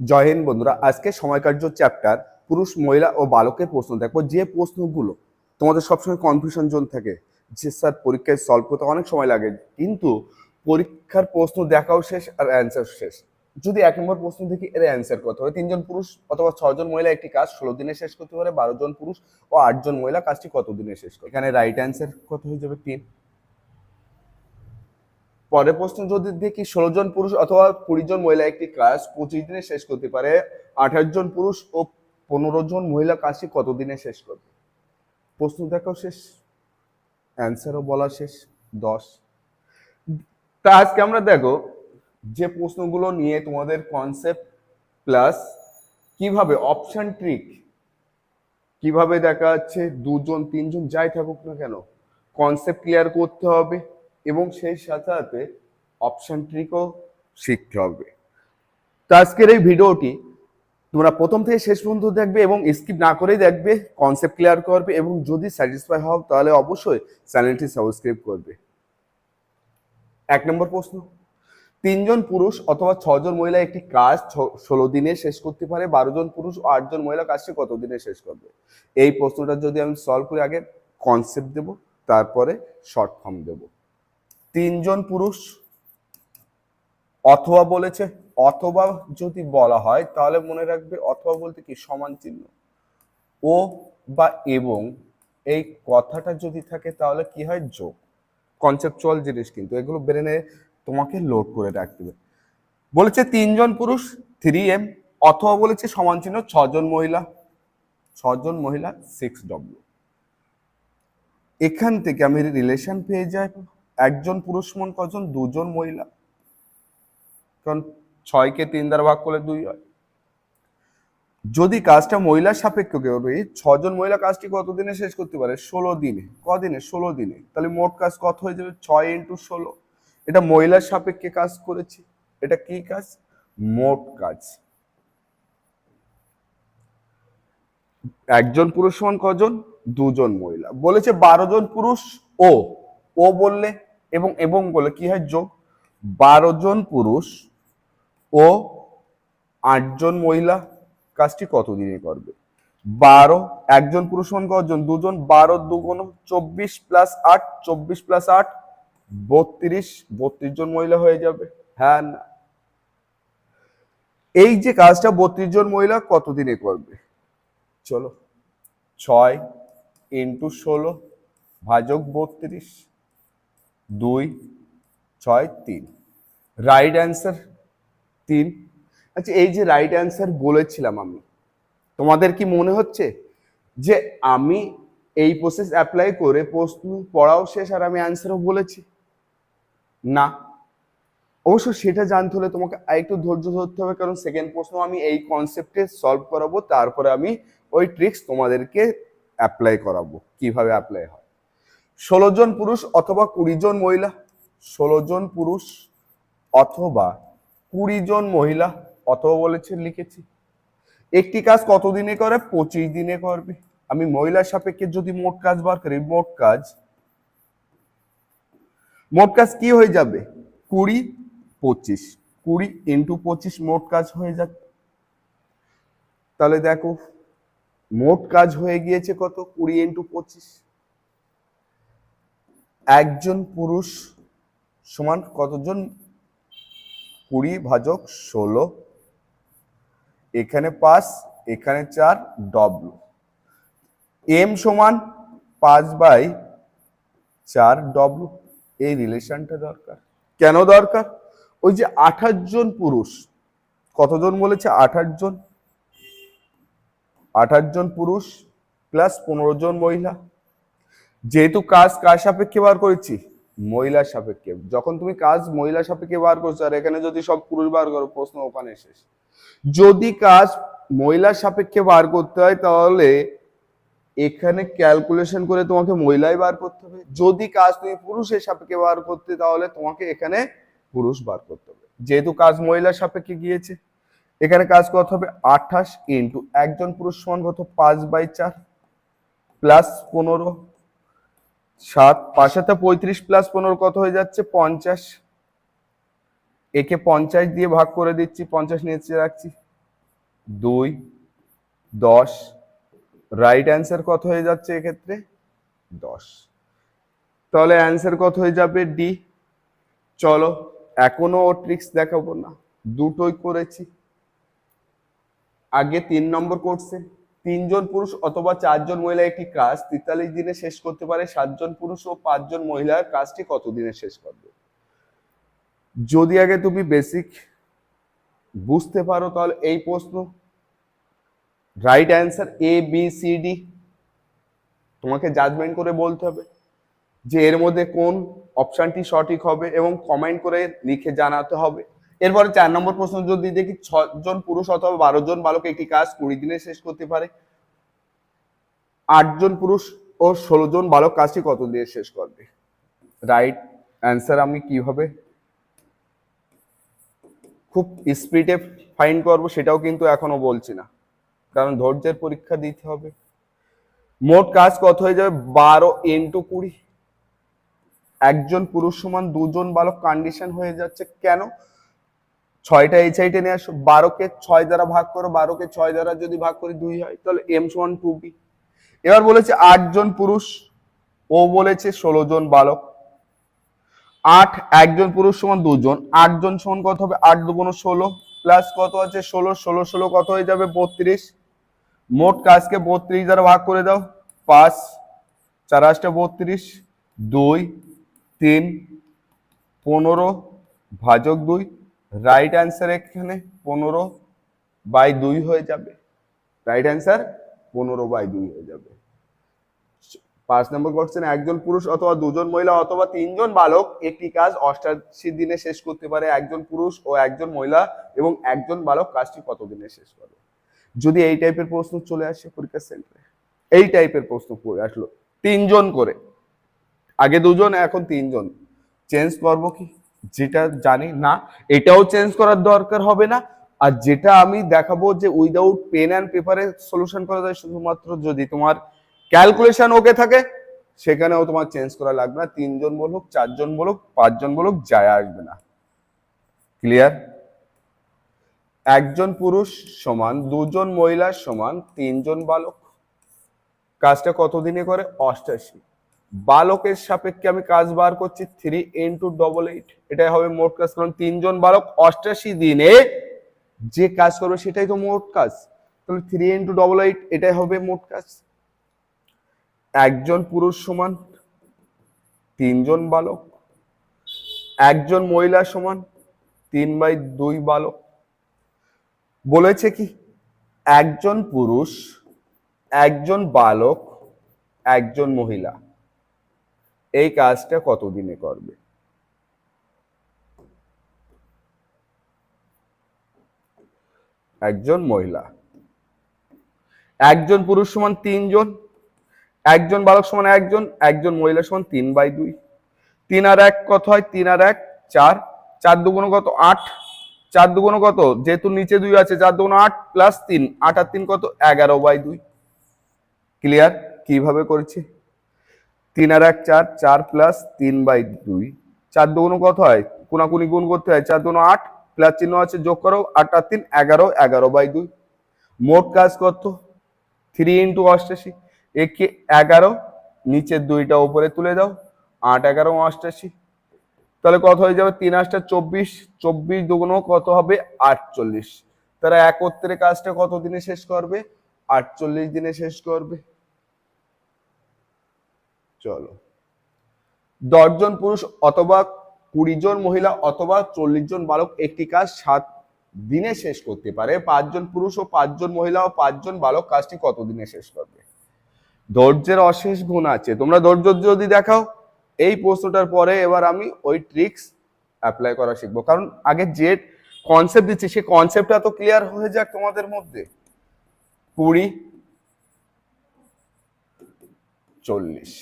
জয় হিন্দ বন্ধুরা, আজকে সময়কার্য চ্যাপ্টার পুরুষ, মহিলা ও বালকের প্রশ্ন দেখো যে প্রশ্নগুলো তোমাদের সবসময় কনফিউশন জোন থাকে, যে স্যার পরীক্ষায় সলভ করতে অনেক সময় লাগে, কিন্তু পরীক্ষার প্রশ্ন দেখাও শেষ আর অ্যান্সার শেষ। যদি এক নম্বর প্রশ্ন দেখি, এর অ্যান্সার করতে হয় তিনজন পুরুষ অথবা ছজন মহিলা একটি কাজ ষোলো দিনে শেষ করতে পারে, বারো জন পুরুষ ও আটজন মহিলা কাজটি কত দিনে শেষ করে এখানে রাইট অ্যান্সার কত হয়ে যাবে? তিন। পরের প্রশ্ন, যদি দেখি ষোলো জন পুরুষ অথবা কুড়ি জন মহিলা একটি কাজ পঁচিশ দিনে শেষ করতে পারে আঠাশ জন পুরুষ ও পনেরো জন মহিলা কাজটি কত দিনে শেষ করবে? প্রশ্ন দেখাও শেষ অ্যান্সারও বলা শেষ, দশ। তা আজকে আমরা দেখো যে প্রশ্নগুলো নিয়ে তোমাদের কনসেপ্ট প্লাস কীভাবে অপশন ট্রিক কীভাবে দেখা যাচ্ছে দুজন, তিনজন যাই থাকুক না কেন কনসেপ্ট ক্লিয়ার করতে হবে। এবং সেই সাথে সাথে অপশন ট্রিকও শিখতে হবে। তো আজকের এই ভিডিওটি তোমরা প্রথম থেকে শেষ পর্যন্ত দেখবে এবং স্কিপ না করেই দেখবে কনসেপ্ট ক্লিয়ার করবে এবং যদি স্যাটিসফাই হও তাহলে অবশ্যই চ্যানেলটি সাবস্ক্রাইব করবে। এক নম্বর প্রশ্ন, তিনজন পুরুষ অথবা ছজন মহিলা একটি কাজ ষোলো দিনে শেষ করতে পারে, বারো জন পুরুষ ও আটজন মহিলা কাজটি কত দিনে শেষ করবে? এই প্রশ্নটা যদি আমি সলভ করি আগে কনসেপ্ট দেব, তারপরে শর্ট ফর্ম দেব। তিনজন পুরুষ। অথবা বলেছে, অথবা যদি বলা হয়, তাহলে মনে রাখবে অথবা বলতে কি, সমান চিহ্ন। ও বা এবং এই কথাটা যদি থাকে, তাহলে কি হয়? যোগ। কনসেপচুয়াল জিনিস কিন্তু, এগুলো ব্রেনে তোমাকে লোড করে রাখতে হবে। বলেছে তিনজন পুরুষ থ্রি এম অথবা বলেছে সমান চিহ্ন, ছজন মহিলা ছজন মহিলা সিক্স ডব্লিউ এখান থেকে আমি রিলেশন পেয়ে যাই। একজন পুরুষ মন কজন দুজন মহিলা। কারণ ছয়কে তিন দ্বারা ভাগ করলে দুই হয়। যদি কাজটা মহিলার সাপেক্ষ করবে ছজন মহিলা কাজটি কত দিনে শেষ করতে পারে? ষোলো দিনে। কদিনে? ষোলো দিনে। তাহলে মোট কাজ কত হয়ে যাবে? ছয় ইন্টু ষোলো। এটা মহিলার সাপেক্ষে কাজ করেছি। এটা কি কাজ? মোট কাজ। একজন পুরুষ সমান কজন দুজন মহিলা। বলেছে বারো জন পুরুষ ও। ও বললে এবং এবং বলে কি হয় যোগ? বারো জন পুরুষ ও আটজন মহিলা। কাজটি কত দিনে করবে? বারো একজন পুরুষ সমান কজন দুজন, বারো দুগুণ চব্বিশ প্লাস আট, চব্বিশ প্লাস আট, বত্রিশ। বত্রিশ জন মহিলা হয়ে যাবে। হ্যাঁ না? এই যে কাজটা বত্রিশ জন মহিলা কত দিনে করবে? চলো, ছয় ইন্টু ষোলো ভাজক বত্রিশ। দুই, ছয়, তিন। রাইট অ্যান্সার তিন। আচ্ছা এই যে রাইট অ্যান্সার বলেছিলাম আমি, তোমাদের কি মনে হচ্ছে যে আমি এই প্রসেস অ্যাপ্লাই করে প্রশ্ন পড়াও শেষ আর আমি অ্যান্সারও বলেছি? না। অবশ্য সেটা জানতে হলে তোমাকে একটু ধৈর্য ধরতে হবে, কারণ সেকেন্ড প্রশ্ন আমি এই কনসেপ্টে সলভ করাবো, তারপরে আমি ওই ট্রিক্স তোমাদেরকে অ্যাপ্লাই করাবো। কীভাবে অ্যাপ্লাই হয়? ষোলো জন পুরুষ অথবা কুড়ি জন মহিলা, ষোলো জন পুরুষ অথবা কুড়ি জন মহিলা, অথবা বলেছে, লিখেছি। একটি কাজ কত দিনে করে? পঁচিশ দিনে করবে। আমি মহিলার সাপেক্ষে যদি মোট কাজ বার করি, মোট কাজ মোট কাজ কি হয়ে যাবে? কুড়ি, পঁচিশ। কুড়ি ইন্টু পঁচিশ মোট কাজ হয়ে যাবে তাহলে দেখো, মোট কাজ হয়ে গিয়েছে কত? কুড়ি ইন্টু পঁচিশ। একজন পুরুষ সমান কতজন? কুড়ি ভাজক ষোলো। এখানে পাঁচ, এখানে চার ডব্লু এম সমান পাঁচ বাই চার ডব্লু এই রিলেশনটা দরকার। কেন দরকার? ওই যে আঠাশ জন পুরুষ। কতজন বলেছে? আঠাশ জন। আঠাশ জন পুরুষ প্লাস পনেরো জন মহিলা। যেহেতু কাজ কার সাপেক্ষে বার করেছি? মহিলার সাপেক্ষে। যখন তুমি কাজ মহিলার সাপেক্ষে বার করছ, আর এখানে যদি সব পুরুষ বার করো, প্রশ্ন ওখানে শেষ। যদি কাজ মহিলার সাপেক্ষে বার করতে হয়, তাহলে এখানে ক্যালকুলেশন করে তোমাকে মহিলাই বার করতে হবে। যদি কাজ তুমি পুরুষের সাপেক্ষে বার করতে, তাহলে তোমাকে এখানে পুরুষ বার করতে হবে। যেহেতু কাজ মহিলার সাপেক্ষে গিয়েছে, এখানে কাজ কত হবে আঠাশ ইন্টু একজন পুরুষ সমান কত? পাঁচ বাই চার প্লাস পনেরো সাত পাঁচাতে পঁয়ত্রিশ প্লাস পনেরো, কত হয়ে যাচ্ছে? পঞ্চাশ। একে পঞ্চাশ দিয়ে ভাগ করে দিচ্ছি, পঞ্চাশ নিচে রাখছি। দুই, দশ। রাইট অ্যান্সার কত হয়ে যাচ্ছে এক্ষেত্রে? দশ। তাহলে অ্যান্সার কত হয়ে যাবে? ডি চলো, এখনও ও ট্রিক্স দেখাবো না। দুটোই করেছি। আগে তিন নম্বর কোর্সে তিনজন পুরুষ অথবা চারজন মহিলা একটি কাজ তেতাল্লিশ দিনে শেষ করতে পারে, সাতজন পুরুষ ও পাঁচজন মহিলার কাজটি কত দিনে শেষ করবে? যদি আগে তুমি বেসিক বুঝতে পারো তাহলে এই প্রশ্ন। Right answer A B C D তোমাকে জাজমেন্ট করে বলতে হবে যে এর মধ্যে কোন অপশানটি সঠিক হবে এবং কমেন্ট করে লিখে জানাতে হবে। এরপরে চার নম্বর প্রশ্ন, যদি দেখি ছজন পুরুষ অথবা বারো জন বালক একটি কাজ কুড়ি দিনে শেষ করতে পারে, আটজন পুরুষ ও ষোলো জন বালক কাজটি কত দিয়ে শেষ করবে? রাইট অ্যান্সার আমি কীভাবে খুব স্পিডে ফাইন্ড করব, সেটাও কিন্তু এখনও বলছি না। কারণ ধৈর্যের পরীক্ষা দিতে হবে। মোট কাজ কত হয়ে যাবে? বারো ইন্টু কুড়ি। একজন পুরুষ সমান দুজন বালক কন্ডিশন হয়ে যাচ্ছে। কেন? ছয়টা এইচ আইটে নিয়ে আসো, বারোকে ছয় দ্বারা ভাগ করো, বারোকে ছয় দ্বারা যদি ভাগ করি দুই হয়, তাহলে এম সমান টু বি এবার বলেছে আটজন পুরুষ, ও বলেছে ষোলো জন বালক। আট একজন পুরুষ সমান দুজন আটজন সমান কত হবে? আট দুগুণ ষোলো প্লাস কত আছে? ষোলো ষোলো ষোলো কত হয়ে যাবে? বত্রিশ। মোট কাজকে বত্রিশ দ্বারা ভাগ করে দাও, পাঁচ, চার আটটা বত্রিশ, দুই, তিন, পনেরো, ভাজক দুই রাইট অ্যান্সার এখানে পনেরো বাই দুই হয়ে যাবে। রাইট অ্যান্সার পনেরো বাই দুই হয়ে যাবে। পাঁচ নম্বর কোশ্চেন একজন পুরুষ অথবা দুজন মহিলা অথবা তিনজন বালক একটি কাজ অষ্টাশি দিনে শেষ করতে পারে। একজন পুরুষ ও একজন মহিলা এবং একজন বালক কাজটি কত দিনে শেষ করে? যদি এই টাইপের প্রশ্ন চলে আসে পরীক্ষা সেন্টারে এই টাইপের প্রশ্ন পড়ে আসলো। তিনজন করে। আগে দুজন, এখন তিনজন। চেঞ্জ করব কি? যেটা জানি না, এটাও চেঞ্জ করার দরকার হবে না। আর যেটা আমি দেখাবো যে উইদাউট পেন অ্যান্ড পেপারে সলিউশন করা যায়, শুধুমাত্র যদি তোমার ক্যালকুলেশন ওকে থাকে, সেখানেও তোমার চেঞ্জ করা লাগবে না। তিনজন বলুক, চারজন বলুক, পাঁচজন বলুক, যায় আসবে না। ক্লিয়ার একজন পুরুষ সমান, দুজন মহিলা সমান, তিনজন বালক। কাজটা কতদিনে করে? অষ্টাশি। বালকের সাপেক্ষে আমি কাজ বার করছি থ্রি ইন্টু ডবল এইট এটাই হবে মোট কাজ, কারণ তিনজন বালক অষ্টাশি দিনে যে কাজ করবে সেটাই তো মোট কাজ। তাহলে থ্রি ইন্টু ডবল এইট এটাই হবে মোট কাজ। একজন পুরুষ সমান, তিনজন বালক। একজন মহিলা সমান, তিন বাই দুই বালক। বলেছে কি? একজন পুরুষ, একজন বালক, একজন মহিলা। এই কাজটা কতদিনে করবে? একজন মহিলা। একজন পুরুষ সমান তিনজন, একজন বালক সমান একজন একজন মহিলা সমান তিন বাই দুই। তিন আর এক কত হয়? তিন আর এক, চার। চার দুগুণ কত? আট। চার দুগুণ কত? যেহেতু নিচে দুই আছে, চার দুগুণ আট প্লাস তিন, আট আর তিন কত? এগারো বাই দুই। ক্লিয়ার কীভাবে করেছি? তিন আর এক, চার চার প্লাস তিন বাই দুই। চার দুগুণ কত হয়? কোনাকুনি গুণ করতে হয় চার দুগুণ আট প্লাস চিহ্ন আছে যোগ করো, আট আর তিন, এগারো এগারো বাই দুই। মোট কাজ কত? থ্রি ইন্টু অষ্টাশি। একে এগারো, নিচের দুইটা উপরে তুলে দাও, আট, এগারো, অষ্টাশি। তাহলে কত হয়ে যাবে? তিন আটটা চব্বিশ চব্বিশ দুগুণ কত হবে? আটচল্লিশ। তারা একত্রে কাজটা কত দিনে শেষ করবে? আটচল্লিশ দিনে শেষ করবে। চলো। দশজন পুরুষ অথবা কুড়ি জন মহিলা অথবা চল্লিশ জন বালক একটি কাজ সাত দিনে শেষ করতে পারে। পাঁচজন পুরুষ ও পাঁচজন মহিলা ও পাঁচজন বালক কাজটি কত দিনে শেষ করবে? ধৈর্যের অশেষ গুণ আছে। তোমরা ধৈর্য যদি দেখাও, এই প্রশ্নটার পরে এবার আমি ওই ট্রিক্স অ্যাপ্লাই করা শিখব। কারণ আগে যে কনসেপ্ট দিচ্ছি, সেই কনসেপ্টটা তো ক্লিয়ার হয়ে যাক তোমাদের মধ্যে। কুড়ি, চল্লিশ।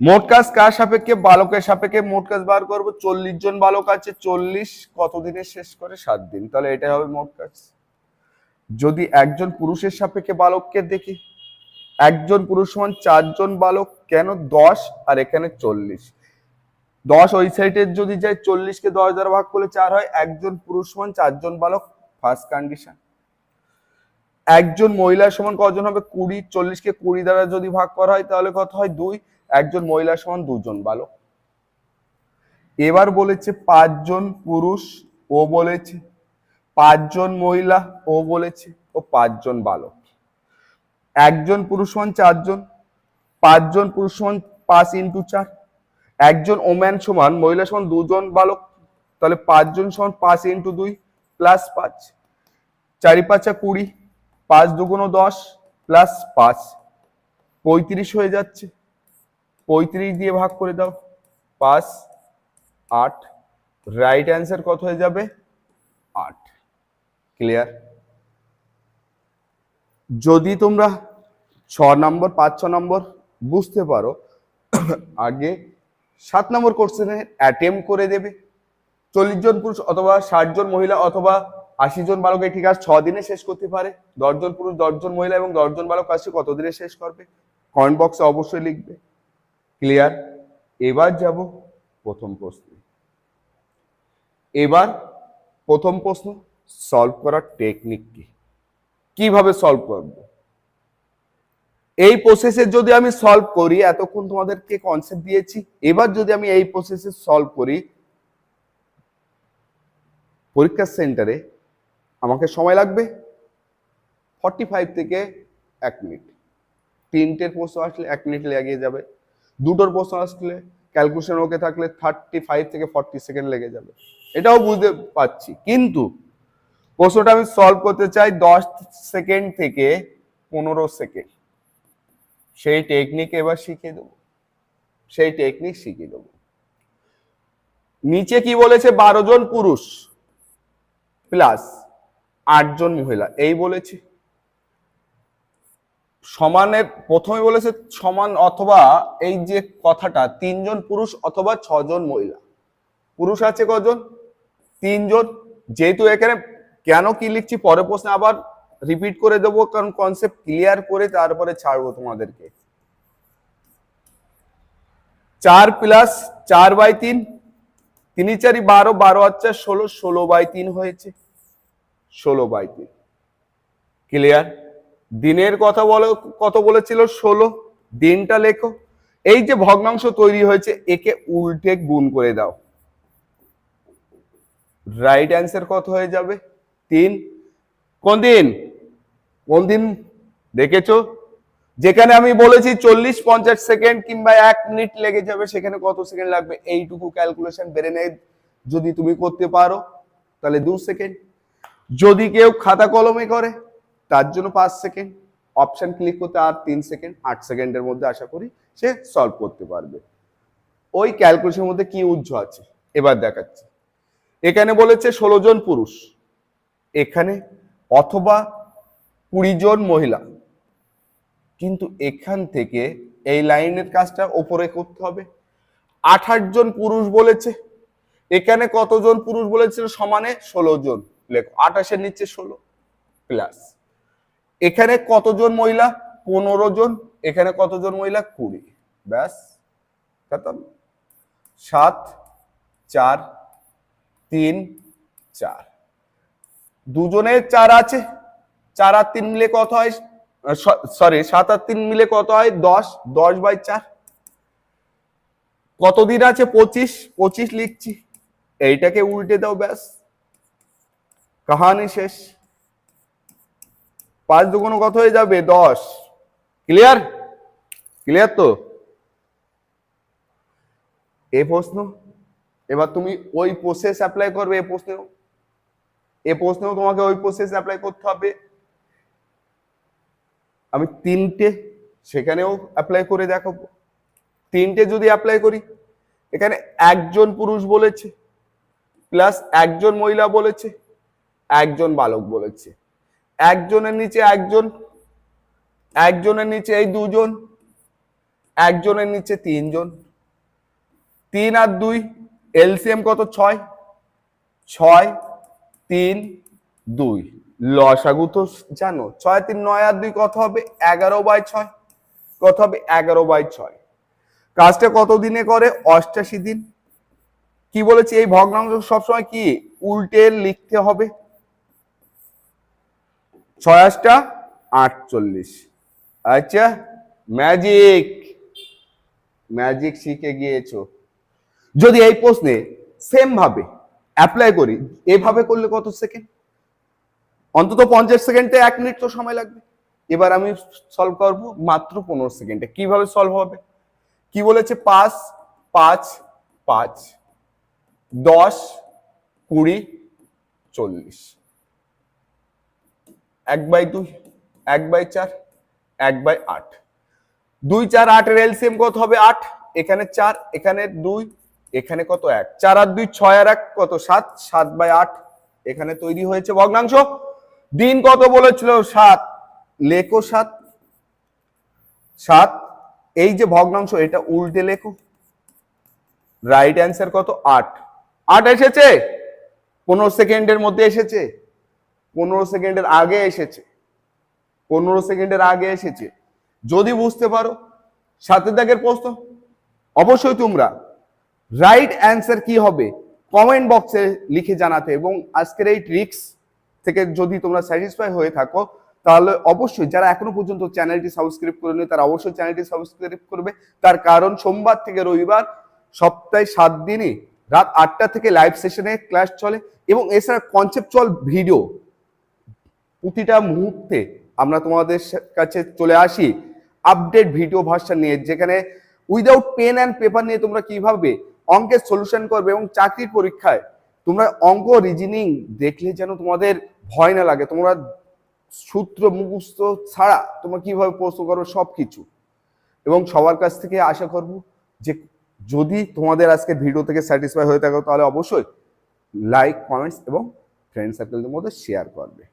মোট কাজ কার সাপেক্ষে? বালকের সাপেক্ষে মোট কাজ বার করব। চল্লিশ জন বালক আছে, চল্লিশ কতদিনে শেষ করে? সাত দিন। তাহলে এটাই হবে মোট কাজ যদি একজন পুরুষের সাপেক্ষে বালককে দেখি, একজন পুরুষ সমান চারজন বালক, কেন দশ আর এখানে চল্লিশ? দশ ওই সাইডের যদি যায়, চল্লিশকে দশ দ্বারা ভাগ করলে চার হয়। একজন পুরুষ সমান চারজন বালক ফার্স্ট কন্ডিশন একজন মহিলার সমান কজন হবে? কুড়ি চল্লিশকে কুড়ি দ্বারা যদি ভাগ করা হয়, তাহলে কত হয়? দুই। একজন মহিলার সমান দুজন বালক এবার বলেছে পাঁচজন পুরুষ, ও বলেছে। পাঁচজন মহিলা, ও বলেছে। ও পাঁচজন বালক। একজন পুরুষ সমান চারজন। পাঁচজন পুরুষ সমান পাঁচ ইন্টু চার। একজন ওম্যান সমান, মহিলা সমান দুজন বালক। তাহলে পাঁচজন সমান পাঁচ ইন্টু দুই প্লাস পাঁচ। চারি পাঁচা কুড়ি। পাঁচ দুগুণ দশ প্লাস পাঁচ। পঁয়ত্রিশ হয়ে যাচ্ছে। পঁয়ত্রিশ দিয়ে ভাগ করে দাও। পাঁচ, আট। রাইট অ্যান্সার কত হয়ে যাবে? আট। ক্লিয়ার যদি তোমরা ছ নম্বর পাঁচ, ছ নম্বর বুঝতে পারো, আগে সাত নম্বর কোশ্চেনে অ্যাটেম্প করে দেবে। চল্লিশ জন পুরুষ অথবা ষাট জন মহিলা অথবা আশি জন বালক ঠিক আছে, ছ দিনে শেষ করতে পারে। দশজন পুরুষ, দশজন মহিলা এবং দশজন বালক কাজটি কত দিনে শেষ করবে? কমেন্ট বক্সে অবশ্যই লিখবে। ক্লিয়ার এবার যাব প্রথম প্রশ্ন। এবার প্রথম প্রশ্ন সলভ করার টেকনিক কি? কীভাবে সলভ করব? এই প্রসেসে যদি আমি সলভ করি, এতক্ষণ তোমাদেরকে কনসেপ্ট দিয়েছি, এবার যদি আমি এই প্রসেসে সলভ করি, পরীক্ষার সেন্টারে আমাকে সময় লাগবে? ফর্টি ফাইভ থেকে এক মিনিট তিনটের প্রশ্ন আসলে এক মিনিট লেগে যাবে। দুটোর প্রশ্ন আসলে ক্যালকুলেশন ওকে থাকলে থার্টি ফাইভ থেকে ফর্টি সেকেন্ড লেগে যাবে। এটাও বুঝতে পারছি। কিন্তু প্রশ্নটা আমি সলভ করতে চাই দশ সেকেন্ড থেকে পনেরো সেকেন্ড সেই টেকনিক এবার শিখিয়ে দেবো। সেই টেকনিক শিখিয়ে দেবো। নিচে কি বলেছে? বারো জন পুরুষ। প্লাস আটজন মহিলা, এই বলেছে। সমানের প্রথমে বলেছে সমান অথবা এই যে কথাটা, তিনজন পুরুষ অথবা ছজন মহিলা। পুরুষ আছে কজন? তিনজন। যেহেতু এখানে কেন কি লিখছি, পরে প্রশ্নে আবার রিপিট করে দেবো, কারণ কনসেপ্ট ক্লিয়ার করে তারপরে ছাড়বো তোমাদেরকে। চার প্লাস চার বাই তিন তিন চারি বারো বারো আচ্ছা ষোলো ষোলো বাই তিন হয়েছে। ষোলো বাই তিন। ক্লিয়ার দিনের কথা বলো, কত বলেছিল? ষোলো। দিনটা লেখো। এই যে ভগ্নাংশ তৈরি হয়েছে, একে উল্টে গুণ করে দাও। রাইট অ্যান্সার কত হয়ে যাবে? তিন। কোন দিন? কোন দিন? দেখেছ? যেখানে আমি বলেছি চল্লিশ পঞ্চাশ সেকেন্ড কিংবা এক মিনিট লেগে যাবে, সেখানে কত সেকেন্ড লাগবে? এইটুকু ক্যালকুলেশন বেড়ে ব্রেনে যদি তুমি করতে পারো, তাহলে দু সেকেন্ড। যদি কেউ খাতা কলমে করে, তার জন্য পাঁচ সেকেন্ড। অপশন ক্লিক করতে আর তিন সেকেন্ড, আট সেকেন্ডের মধ্যে আশা করি সে সলভ করতে পারবে। ওই ক্যালকুলেশনের মধ্যে কি উজ্জ আছে? এবার দেখাচ্ছি। এখানে বলেছে ষোলো জন পুরুষ। এখানে অথবা কুড়ি জন মহিলা। কিন্তু এখান থেকে এই লাইনের কাজটা ওপরে করতে হবে। আঠাশ জন পুরুষ বলেছে। এখানে কতজন পুরুষ বলেছিল? সমানে ষোলো জন। লেখো, আঠাশের নিচে ষোলো প্লাস এখানে কতজন মহিলা? পনেরো জন। এখানে কতজন মহিলা? কুড়ি। ব্যাস, খতম। সাত, চার, তিন, চার। দুজনের চার আছে। চার আর তিন মিলে কত হয়? সরি সাত আর তিন মিলে কত হয়? দশ। দশ বাই চার। কতদিন আছে? পঁচিশ। পঁচিশ লিখছি। এইটাকে উল্টে দাও, ব্যাস। কাহানি শেষ। পাঁচ দুগুণ কত হয়ে যাবে? দশ। ক্লিয়ার ক্লিয়ার তো? এই প্রশ্ন? এবার তুমি ওই প্রসেস অ্যাপ্লাই করবে এই প্রশ্নেও। এই প্রশ্নেও তোমাকে ওই প্রসেস অ্যাপ্লাই করতে হবে। আমি তিনটে সেখানেও অ্যাপ্লাই করে দেখাবো। তিনটে যদি অ্যাপ্লাই করি, এখানে একজন পুরুষ বলেছে প্লাস একজন মহিলা বলেছে একজন বালক বলেছে। একজনের নিচে একজন, একজনের নিচে এই দুজন, একজনের নিচে তিনজন। তিন আর দুই, এলসিএম কত? ছয়। ছয়, তিন, দুই। লসাগু তো জানো, ছয়, তিন, নয় আর দুই কত হবে? এগারো বাই ছয়। কত হবে? এগারো বাই ছয়। কাজটা কত দিনে করে? অষ্টাশি দিন। কি বলেছি এই ভগ্নাংশ সবসময় কি? উল্টে লিখতে হবে। ছয় আটটা আটচল্লিশ। আচ্ছা ম্যাজিক ম্যাজিক শিখে গিয়েছো। যদি এই প্রশ্নে সেম ভাবে অ্যাপ্লাই করি, এভাবে করলে কত সেকেন্ড অন্তত পঞ্চাশ সেকেন্ডে এক মিনিট তো সময় লাগবে। এবার আমি সলভ করব মাত্র পনেরো সেকেন্ডে কীভাবে সলভ হবে? কি বলেছে? পাঁচ পাঁচ পাঁচ, দশ, কুড়ি, চল্লিশ। এক বাই দুই, এক বাই চার, এক বাই আট। দুই চার আটের এলসিএম কত হবে? আট। এখানে চার, এখানে দুই, এখানে কত এক? চার আর দুই, ছয় আর এক কত সাত? সাত বাই আট এখানে তৈরি হয়েছে ভগ্নাংশ। দিন কত বলেছিল? সাত। লেখো সাত। সাত। এই যে ভগ্নাংশ, এটা উল্টে লেখো। রাইট অ্যান্সার কত? আট। আট এসেছে? পনেরো সেকেন্ডের মধ্যে এসেছে। পনেরো সেকেন্ডের আগে এসেছে। পনেরো সেকেন্ডের আগে এসেছে। যদি বুঝতে পারো, সাথে দাগের প্রশ্ন। অবশ্যই তোমরা রাইট অ্যান্সার কি হবে কমেন্ট বক্সে লিখে জানাতে এবং আজকের এই ট্রিক্স থেকে যদি তোমরা স্যাটিসফাই হয়ে থাকো, তাহলে অবশ্যই যারা এখনও পর্যন্ত চ্যানেলটি সাবস্ক্রাইব করেনি, তারা অবশ্যই চ্যানেলটি সাবস্ক্রাইব করবে। তার কারণ সোমবার থেকে রবিবার সপ্তাহে সাত দিনই রাত আটটা থেকে লাইভ সেশনে ক্লাস চলে এবং এছাড়া কনসেপচুয়াল ভিডিও প্রতিটা মুহূর্তে আমরা তোমাদের কাছে চলে আসি আপডেট ভিডিও ভার্সন নিয়ে, যেখানে উইদাউট পেন অ্যান্ড পেপার নিয়ে তোমরা কীভাবে অঙ্কের সলিউশন করবে এবং চাকরির পরীক্ষায় তোমরা অঙ্ক রিজনিং দেখলে যেন তোমাদের ভয় না লাগে। তোমরা সূত্র মুখস্থ ছাড়া তোমরা কীভাবে প্রশ্ন করো? সব কিছু এবং সবার কাছ থেকে আশা করব যে যদি তোমাদের আজকে ভিডিও থেকে স্যাটিসফাই হয়ে থাকো, তাহলে অবশ্যই লাইক কমেন্টস এবং ফ্রেন্ড সার্কেলদের মধ্যে শেয়ার করবে।